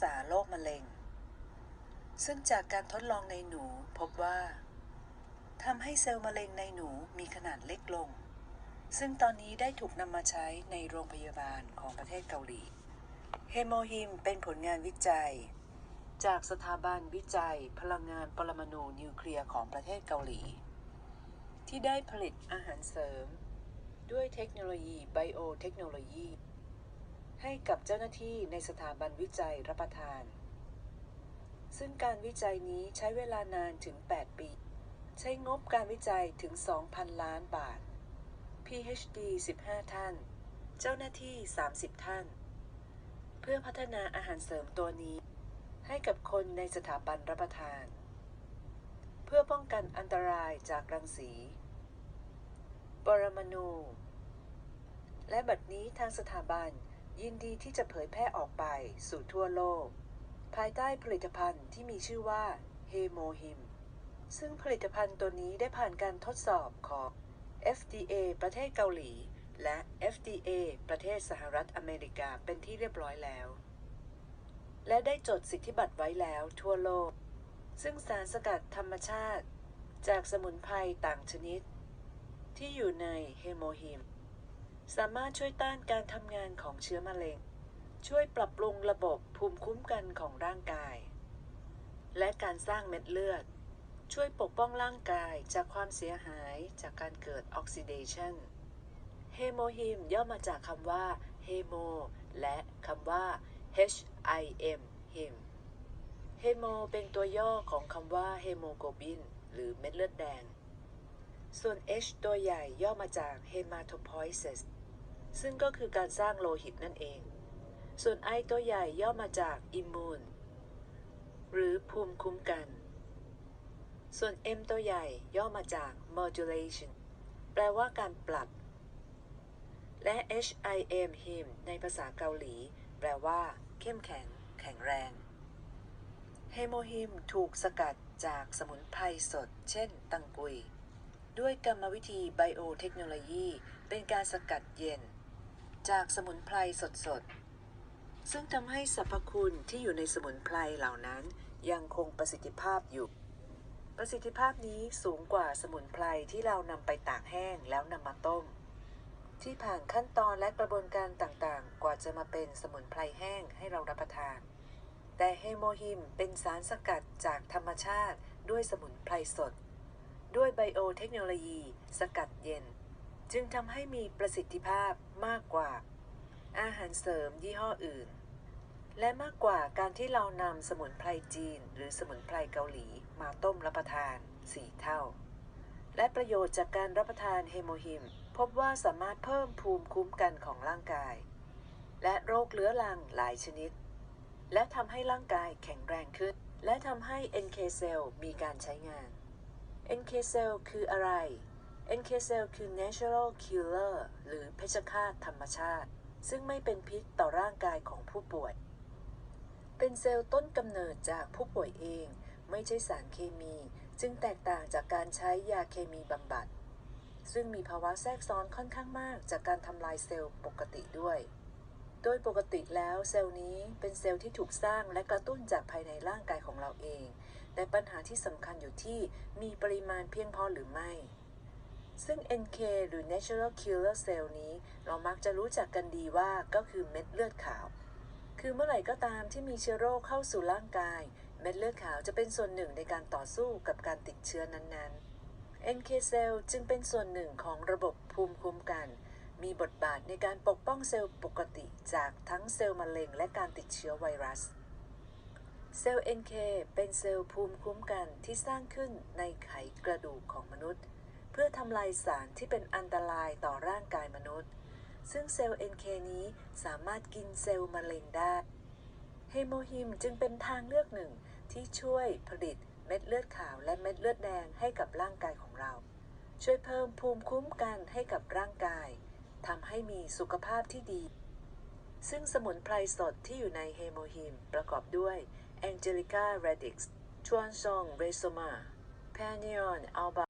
ษาโรคมะเร็ง ซึ่งจากการทดลองในหนูพบว่าทำให้เซลล์มะเร็งในหนูมีขนาดเล็กลง ซึ่งตอนนี้ได้ถูกนำมาใช้ในโรงพยาบาลของประเทศเกาหลี เฮโมฮิมเป็นผลงานวิจัย จากสถาบันวิจัย พลังงานปรมาณูนิวเคลียร์ของประเทศเกาหลี ที่ได้ผลิตอาหารเสริม ด้วยเทคโนโลยีไบโอเทคโนโลยี ให้กับเจ้าหน้าที่ในสถาบันวิจัยรับประทาน ซึ่งการวิจัยนี้ใช้เวลานานถึง 8 ปี ใช้งบการวิจัยถึง 2,000 ล้านบาท PhD 15 ท่าน เจ้าหน้าที่ 30 ท่าน เพื่อพัฒนาอาหารเสริมตัวนี้ ให้กับคนในสถาบันรับประทาน เพื่อป้องกันอันตรายจากรังสี ปรมาณูและบัดนี้ทางสถาบัน ยินดีที่จะเผยแพร่ออกไปสู่ทั่วโลก ภายใต้ผลิตภัณฑ์ที่มีชื่อว่าเฮโมฮิมซึ่งผลิตภัณฑ์ตัวนี้ได้ผ่านการทดสอบของ FDA ประเทศเกาหลี และ FDA ประเทศสหรัฐอเมริกาเป็นที่เรียบร้อยแล้ว และได้จดสิทธิบัตรไว้แล้วทั่วโลก ซึ่งสารสกัดธรรมชาติ จากสมุนไพรต่างชนิด ที่อยู่ในเฮโมฮิม สามารถช่วยต้านการทำงานของเชื้อมะเร็ง ช่วยปรับปรุงระบบภูมิคุ้มกันของร่างกาย และการสร้างเม็ดเลือด ช่วยปกป้องร่างกายจากความเสียหายจากการเกิดออกซิเดชันเฮโมฮิมย่อมาจากคำว่าเฮโมและคำว่า HIM ฮิมเฮโมเป็นตัวย่อของคำว่าเฮโมโกลบิน หรือเม็ดเลือดแดง ส่วน H ตัวใหญ่ย่อมาจาก hematopoiesis ซึ่งก็คือการสร้างโลหิตนั่นเอง ส่วน I ตัวใหญ่ย่อมาจาก immune หรือภูมิคุ้มกัน ส่วน M ตัวใหญ่ย่อมาจาก modulation แปลว่าการปรับ และ HIM him ในภาษาเกาหลี แปลว่า เข้มแข็ง แข็งแรงเฮโมฮิมถูกสกัดจากสมุนไพรสด เช่น ตังกุย ด้วยกรรมวิธีไบโอเทคโนโลยี เป็นการสกัดเย็น จากสมุนไพรสดๆ ซึ่งทำให้สรรพคุณที่อยู่ในสมุนไพรเหล่านั้นยังคงประสิทธิภาพอยู่ ประสิทธิภาพนี้สูงกว่าสมุนไพรที่เรานำไปตากแห้งแล้วนำมาต้ม ที่ผ่านขั้นตอนและกระบวนการต่างๆ กว่าจะมาเป็นสมุนไพรแห้งให้เรารับประทาน แต่เฮโมฮิมเป็นสารสกัดจากธรรมชาติด้วยสมุนไพรสด ด้วยไบโอเทคโนโลยี สกัดเย็น จึงทำให้มีประสิทธิภาพมากกว่า อาหารเสริมยี่ห้ออื่น และมากกว่าการที่เรานำสมุนไพรจีน หรือสมุนไพรเกาหลีมาต้มรับประทาน4เท่า และประโยชน์จากการรับประทานเฮโมฮิม พบว่าสามารถเพิ่มภูมิคุ้มกันของร่างกาย และโรคเรื้อรังหลายชนิด และทำให้ร่างกายแข็งแรงขึ้น และทำให้ NK cell มีการใช้งาน NK cell คืออะไร NK cell คือ natural killer หรือเพชฌฆาตธรรมชาติ ซึ่งไม่เป็นพิษต่อร่างกายของผู้ป่วย เป็นเซลล์ต้นกำเนิดจากผู้ป่วยเอง ไม่ใช่สารเคมี จึงแตกต่างจากการใช้ยาเคมีบำบัด ซึ่งมีภาวะแทรกซ้อนค่อนข้างมากจากการทำลายเซลล์ปกติด้วย โดยปกติแล้วเซลล์นี้เป็นเซลล์ที่ถูกสร้างและกระตุ้นจากภายในร่างกายของเราเอง แต่ปัญหาที่สำคัญอยู่ที่มีปริมาณเพียงพอหรือไม่ ซึ่ง NK หรือ Natural Killer Cell นี้เรามักจะรู้จักกันดีว่าก็คือเม็ดเลือดขาว คือเมื่อไหร่ก็ตามที่มีเชื้อโรคเข้าสู่ร่างกาย เม็ดเลือดขาวจะเป็นส่วนหนึ่งในการต่อสู้กับการติดเชื้อนั้นๆ NK Cell จึงเป็นส่วนหนึ่งของระบบภูมิคุ้มกัน มีบทบาทในการปกป้องเซลล์ปกติจากทั้งเซลล์มะเร็งและการติดเชื้อไวรัสเซลล์ NK เป็นเซลล์ภูมิคุ้มกันที่สร้างขึ้นในไขกระดูกของมนุษย์ เพื่อทำลายสารที่เป็นอันตรายต่อร่างกายมนุษย์ ซึ่งเซลล์ NK นี้สามารถกินเซลล์มะเร็งได้เฮโมฮิมจึงเป็นทางเลือกหนึ่งที่ช่วยผลิตเม็ดเลือดขาวและเม็ดเลือดแดงให้กับร่างกายของเรา ช่วยเพิ่มภูมิคุ้มกันให้กับร่างกายทำให้มีสุขภาพที่ดี ซึ่งสมุนไพรสดที่อยู่ในเฮโมฮิมประกอบด้วย Angelica radix ชวนซองเรโซมา p a n i o n alba